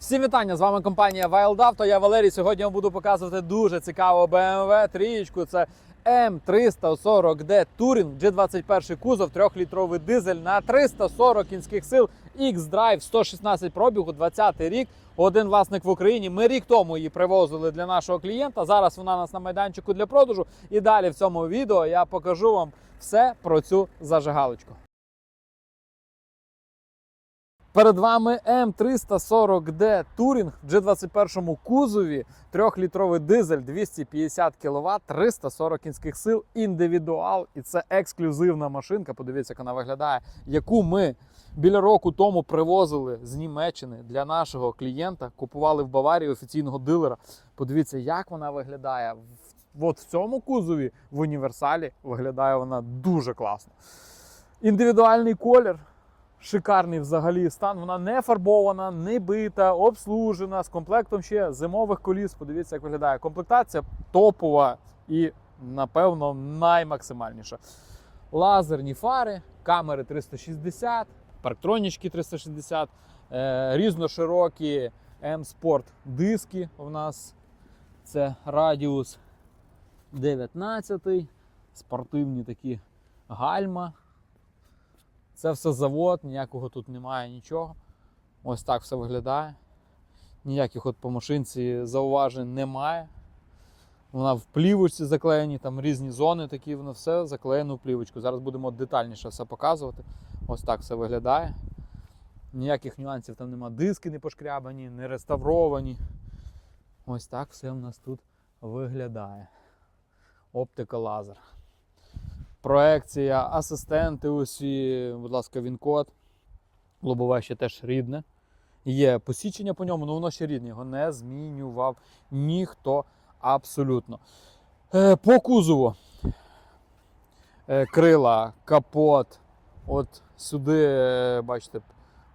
Всім вітання! З вами компанія Wild Auto. Я Валерій. Сьогодні вам буду показувати дуже цікаву BMW трієчку. Це М340D Touring G21 кузов, 3-літровий дизель на 340 кінських сил, X-Drive 116 пробігу, 20 рік. Один власник в Україні. Ми рік тому її привозили для нашого клієнта. Зараз вона у нас на майданчику для продажу. І далі в цьому відео я покажу вам все про цю зажигалочку. Перед вами М340D Touring в G21 кузові, 3-літровий дизель 250 кВт, 340 кінських сил, індивідуал. І це ексклюзивна машинка. Подивіться, як вона виглядає, яку ми біля року тому привозили з Німеччини для нашого клієнта. Купували в Баварії офіційного дилера. Подивіться, як вона виглядає. От в цьому кузові в універсалі виглядає вона дуже класно. Індивідуальний колір. Шикарний взагалі стан. Вона не фарбована, не бита, обслужена з комплектом ще зимових коліс. Подивіться, як виглядає. Комплектація топова і, напевно, наймаксимальніша. Лазерні фари, камери 360, парктронічки 360, е, різноширокі M-Sport диски у нас. Це радіус 19, спортивні такі гальма. Це все завод, ніякого тут немає нічого. Ось так все виглядає. Ніяких от по машинці зауважень немає. Вона в плівочці заклеєні, там різні зони такі, воно все заклеєно в плівочку. Зараз будемо детальніше все показувати. Ось так все виглядає. Ніяких нюансів там нема. Диски не пошкрябані, не реставровані. Ось так все в нас тут виглядає. Оптика лазер проекція, асистенти усі, будь ласка, він-код. Лобове ще теж рідне. Є посічення по ньому, але воно ще рідне, його не змінював ніхто абсолютно. Е, по кузову е, крила, капот. От сюди, е, бачите,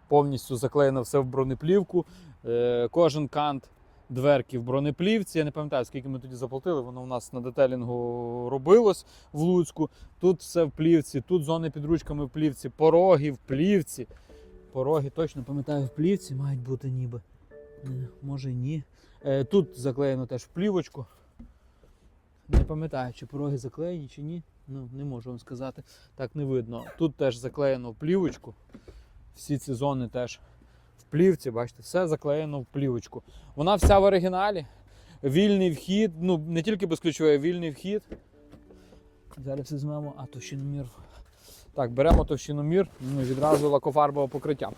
повністю заклеєно все в бронеплівку. Кожен кант дверки в бронеплівці. Я не пам'ятаю, скільки ми тоді заплатили. Воно у нас на детелінгу робилось в Луцьку. Тут все в плівці, тут зони під ручками в плівці, пороги в плівці. Пороги точно пам'ятаю, в плівці мають бути ніби. Е, Може ні. Е, Тут заклеєно теж в плівочку. Не пам'ятаю, чи пороги заклеєні, чи ні. Ну, не можу вам сказати. Так не видно. Тут теж заклеєно в плівочку. Всі ці зони теж плівці, бачите, все заклеєно в плівочку. Вона вся в оригіналі. Вільний вхід, ну не тільки безключовий, а вільний вхід. Зараз візьмемо, а товщиномір. Так, беремо товщиномір, ну, відразу лакофарбове покриття.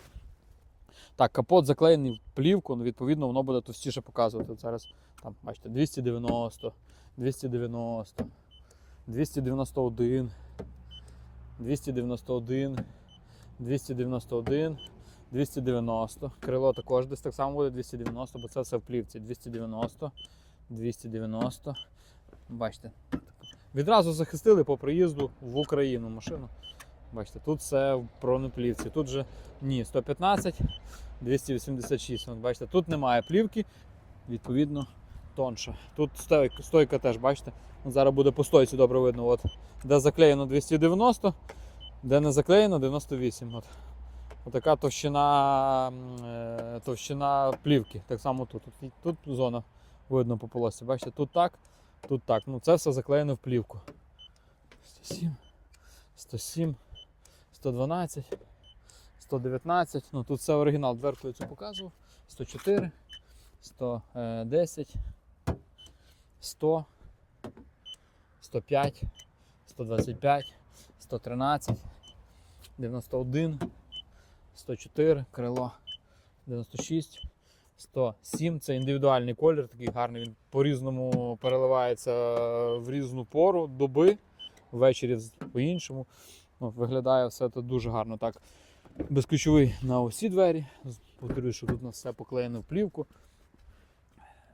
Так, капот заклеєний в плівку, ну, відповідно, воно буде товстіше показувати. Зараз, там, бачите, 290, 290, 291, 291, 291, 290. Крило також десь так само буде 290, бо це все в плівці. 290, 290. Бачите. Відразу захистили по приїзду в Україну машину. Бачите, тут все в бронеплівці. Тут же ні, 115, 286. От, бачите, тут немає плівки, відповідно, тонша. Тут стойка, стойка теж, бачите. Зараз буде по стойці добре видно. От, де заклеєно 290, де не заклеєно 98. От. Отака товщина, е, товщина плівки. Так само тут. Тут, зона видно по полосі. Бачите, тут так, тут так. Ну, це все заклеєно в плівку. 107, 107, 112, 119. Ну, тут все оригінал. Дверку я цю показував. 104, 110, 100, 105, 125, 113, 91. 104 крило, 96, 107. Це індивідуальний колір, такий гарний. Він по-різному переливається в різну пору доби, ввечері по-іншому. Ну, виглядає все це дуже гарно. Так. Безключовий на усі двері. Повторюю, що тут у нас все поклеєно в плівку.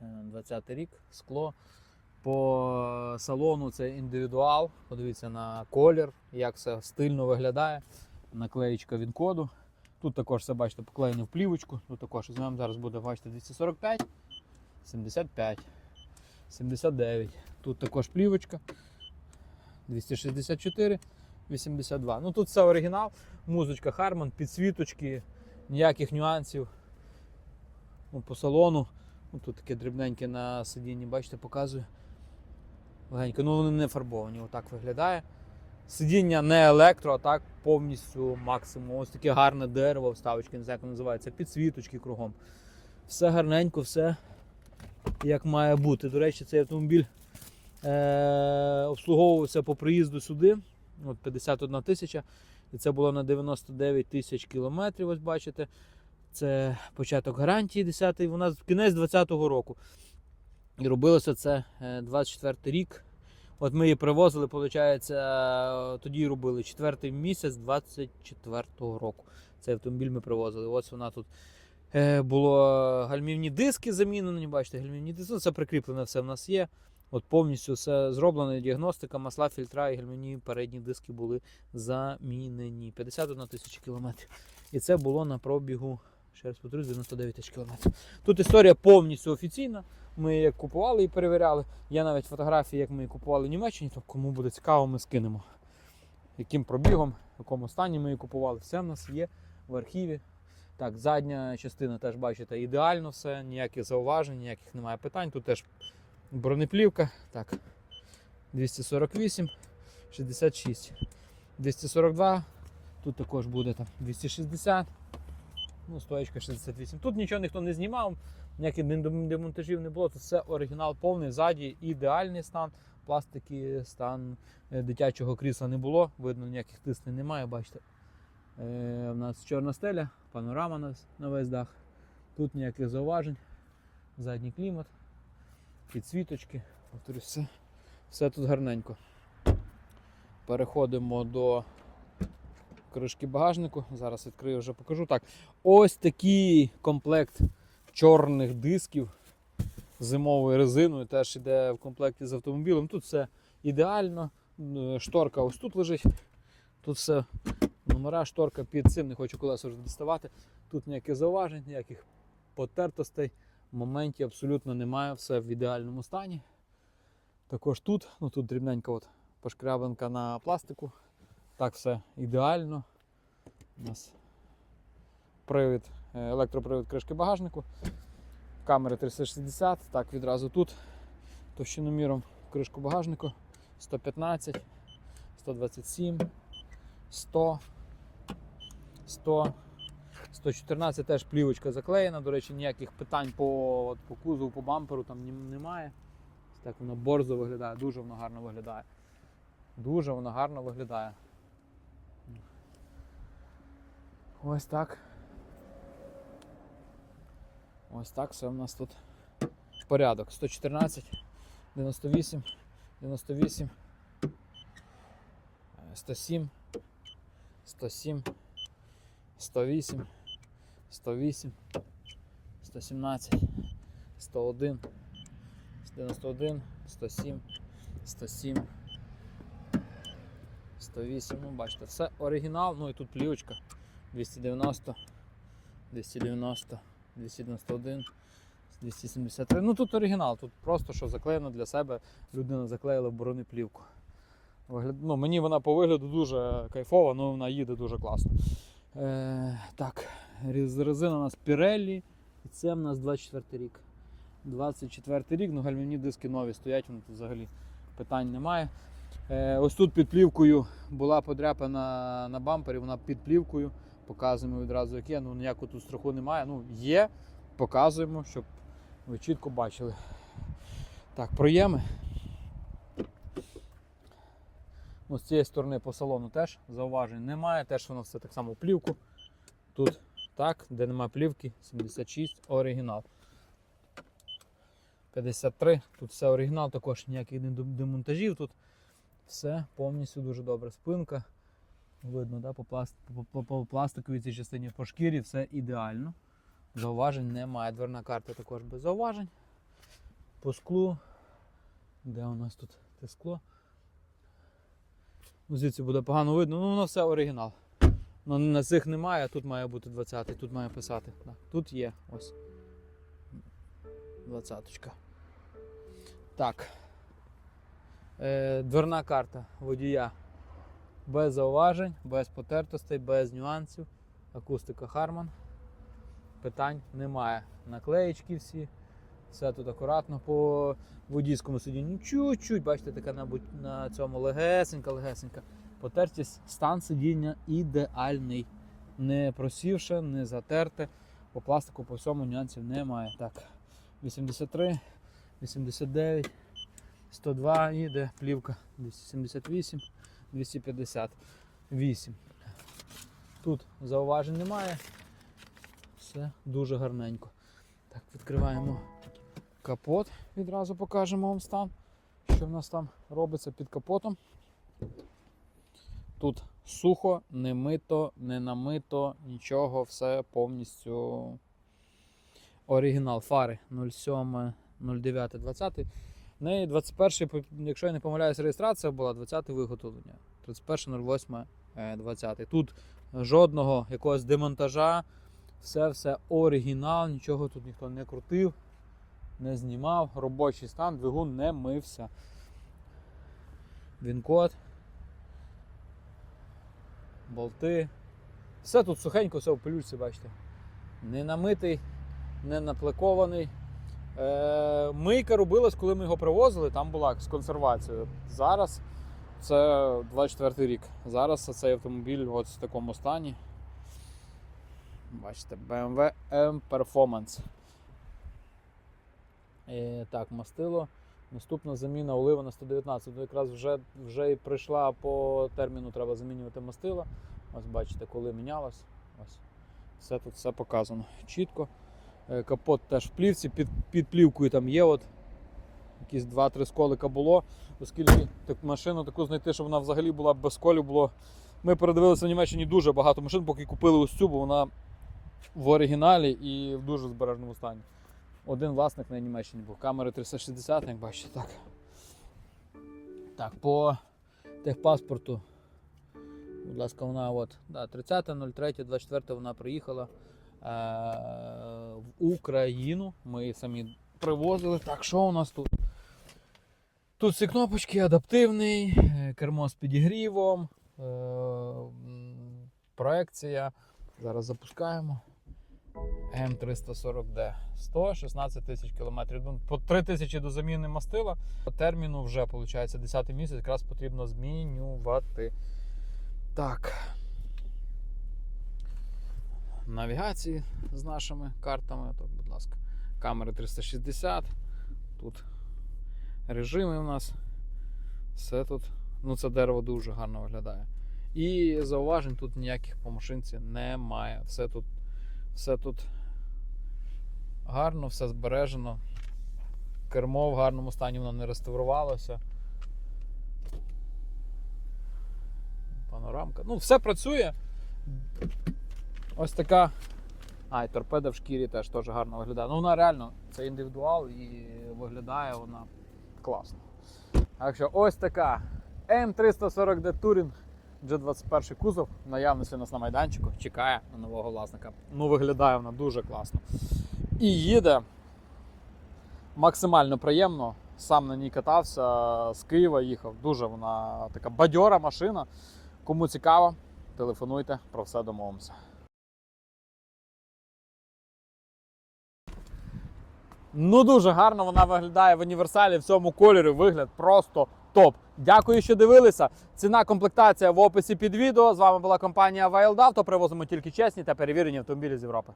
Е, 20 рік, скло. По салону це індивідуал. Подивіться на колір, як все стильно виглядає. Наклеєчка від коду. Тут також все бачите, поклеєно в плівочку. Тут також візьмемо, зараз буде бачите 245, 75, 79. Тут також плівочка. 264, 82. Ну тут все оригінал. Музичка Harman, підсвіточки, ніяких нюансів. Ну, по салону. Ну, тут таке дрібненьке на сидінні, бачите, показую. Легенько, ну вони не фарбовані, отак виглядає. Сидіння не електро, а так повністю максимум. Ось таке гарне дерево, вставочки, не знаю, як називається, підсвіточки кругом. Все гарненько, все як має бути. До речі, цей автомобіль е- обслуговувався по приїзду сюди. От 51 тисяча. І це було на 99 тисяч кілометрів. Ось бачите. Це початок гарантії 10-й, вона кінець 20-го року. І робилося це е, 24 рік. От ми її привозили, виходить, тоді робили четвертий місяць 24-го року. Цей автомобіль ми привозили. Ось вона тут е, було гальмівні диски замінені. Бачите, гальмівні диски. Це прикріплене все в нас є. От повністю все зроблено. Діагностика, масла, фільтра і гальмівні передні диски були замінені. 51 тисяча кілометрів. І це було на пробігу. Ще раз повторюсь, 99 тисяч кілометрів. Тут історія повністю офіційна. Ми як купували і перевіряли. Є навіть фотографії, як ми її купували в Німеччині, то кому буде цікаво, ми скинемо. Яким пробігом, в якому стані ми її купували. Все в нас є в архіві. Так, задня частина теж бачите, ідеально все, ніяких зауважень, ніяких немає питань. Тут теж бронеплівка. Так, 248, 66, 242. Тут також буде там 260. Ну, стоечка 68. Тут нічого ніхто не знімав, ніяких демонтажів не було. Тут все оригінал повний, ззаді ідеальний стан. Пластики, стан е, дитячого крісла не було. Видно, ніяких тиснень немає, бачите. Е, у нас чорна стеля, панорама на, на весь дах. Тут ніяких зауважень. Задній клімат, підсвіточки. Повторюсь, все, все тут гарненько. Переходимо до кришки багажнику. Зараз відкрию вже покажу. Так, ось такий комплект чорних дисків зимовою резиною. Теж іде в комплекті з автомобілем. Тут все ідеально. Е, Шторка ось тут лежить. Тут все номера, шторка під цим, не хочу колеса вже діставати. Тут ніяких зауважень, ніяких потертостей. Моментів абсолютно немає, все в ідеальному стані. Також тут, ну тут дрібненька от пошкрябинка на пластику. Так все ідеально. У нас привід, е, електропривід кришки багажнику. Камери 360, так відразу тут. Товщиноміром кришку багажнику 115, 127, 100, 100, 114 теж плівочка заклеєна. До речі, ніяких питань по, от, по кузову, по бамперу там немає. Так воно борзо виглядає, дуже воно гарно виглядає. Дуже воно гарно виглядає. Ось так. Ось так все в нас тут. Порядок. 114, 98, 98, е, 107, 107, 108, 108, 117, 101, 91, 107, 107, 108. Ну, бачите, все оригінал. Ну і тут плівочка 290, 290, 291, 273. Ну тут оригінал, тут просто що заклеєно для себе. Людина заклеїла бронеплівку. Вигляд... Ну, мені вона по вигляду дуже кайфова, ну вона їде дуже класно. Е, так, резина у нас Pirelli. І це в нас 24 рік. 24 рік, ну гальмівні диски нові стоять, вони тут взагалі питань немає. Е, ось тут під плівкою була подряпана на бампері, вона під плівкою. Показуємо відразу яке. Ну ніякого тут страху немає. Ну, є, показуємо, щоб ви чітко бачили. Так, проєми. Ну, з цієї сторони по салону теж зауважень немає, теж воно все так само плівку. Тут так, де немає плівки, 76 оригінал. 53, тут все оригінал, також ніяких демонтажів. Тут все повністю дуже добре. Спинка. Видно, да, по, пласт... по, по, пластиковій цій частині по шкірі все ідеально. Зауважень немає. Дверна карта також без зауважень. По склу. Де у нас тут те скло? Ну, звідси буде погано видно, ну воно все оригінал. Ну, на цих немає, а тут має бути 20 тут має писати. Да. Тут є ось. 20 Так. Е, дверна карта водія. Без зауважень, без потертостей, без нюансів. Акустика Harman. питань немає. Наклеєчки всі, все тут акуратно по водійському сидінню. Чуть-чуть, бачите, така набуть на цьому легесенька, легесенька. Потертість, стан сидіння ідеальний. Не просівше, не затерте. По пластику, по всьому нюансів немає. Так, 83, 89, 102 іде плівка 278, 258. Тут зауважень немає. Все дуже гарненько. Так, відкриваємо капот, відразу покажемо вам стан, що в нас там робиться під капотом. Тут сухо, не мито, не намито, нічого, все повністю оригінал. Фари 07, 09, 20. В неї 21, по- якщо я не помиляюсь, реєстрація була 20 виготовлення. 31.08, е, 20. Тут жодного якогось демонтажа, все все оригінал, нічого тут ніхто не крутив, не знімав. Робочий стан, двигун не мився. Він-код. Болти. Все тут сухенько, все в пилюці, бачите. Не намитий, не наплакований. Е, мийка робилась, коли ми його привозили, там була з консервацією. Зараз це 24 рік. Зараз цей автомобіль от в такому стані. Бачите, BMW M Performance. Е, так, мастило. Наступна заміна олива на 119. Ну, якраз вже, вже і прийшла по терміну, треба замінювати мастило. Ось бачите, коли мінялось. Ось. Все тут все показано чітко. Е, Капот теж в плівці, під, під плівкою там є от якісь 2-3 сколика було, оскільки так, машину таку знайти, щоб вона взагалі була без сколів було. Ми передивилися в Німеччині дуже багато машин, поки купили ось цю, бо вона в оригіналі і в дуже збережному стані. Один власник на Німеччині був. Камери 360, як бачите, так. Так, по техпаспорту. Будь ласка, вона от, да, 30.03.24 вона приїхала в Україну. Ми самі привозили. Так, що у нас тут? Тут всі кнопочки, адаптивний, е, кермо з підігрівом, е- проекція. Зараз запускаємо. М340D 116 тисяч кілометрів. Ну, По 3 тисячі до заміни мастила. По терміну вже виходить 10 місяць, якраз потрібно змінювати. Так. Навігації з нашими картами. Так, будь ласка, камери 360. Тут режими у нас. Все тут. Ну, це дерево дуже гарно виглядає. І зауважень тут ніяких по машинці немає. Все тут, все тут гарно, все збережено. Кермо в гарному стані воно не реставрувалося. Панорамка. Ну, все працює. Ось така. А, і торпеда в шкірі теж теж гарно виглядає. Ну, вона реально, це індивідуал і виглядає вона класно. Так що ось така М340D Touring G21 кузов. Наявності у нас на майданчику. Чекає на нового власника. Ну, виглядає вона дуже класно. І їде максимально приємно. Сам на ній катався, з Києва їхав. Дуже вона така бадьора машина. Кому цікаво, телефонуйте, про все домовимося. Ну дуже гарно вона виглядає в універсалі в цьому кольорі. Вигляд просто топ. Дякую, що дивилися. Ціна комплектація в описі під відео. З вами була компанія Wild Auto. Привозимо тільки чесні та перевірені автомобілі з Європи.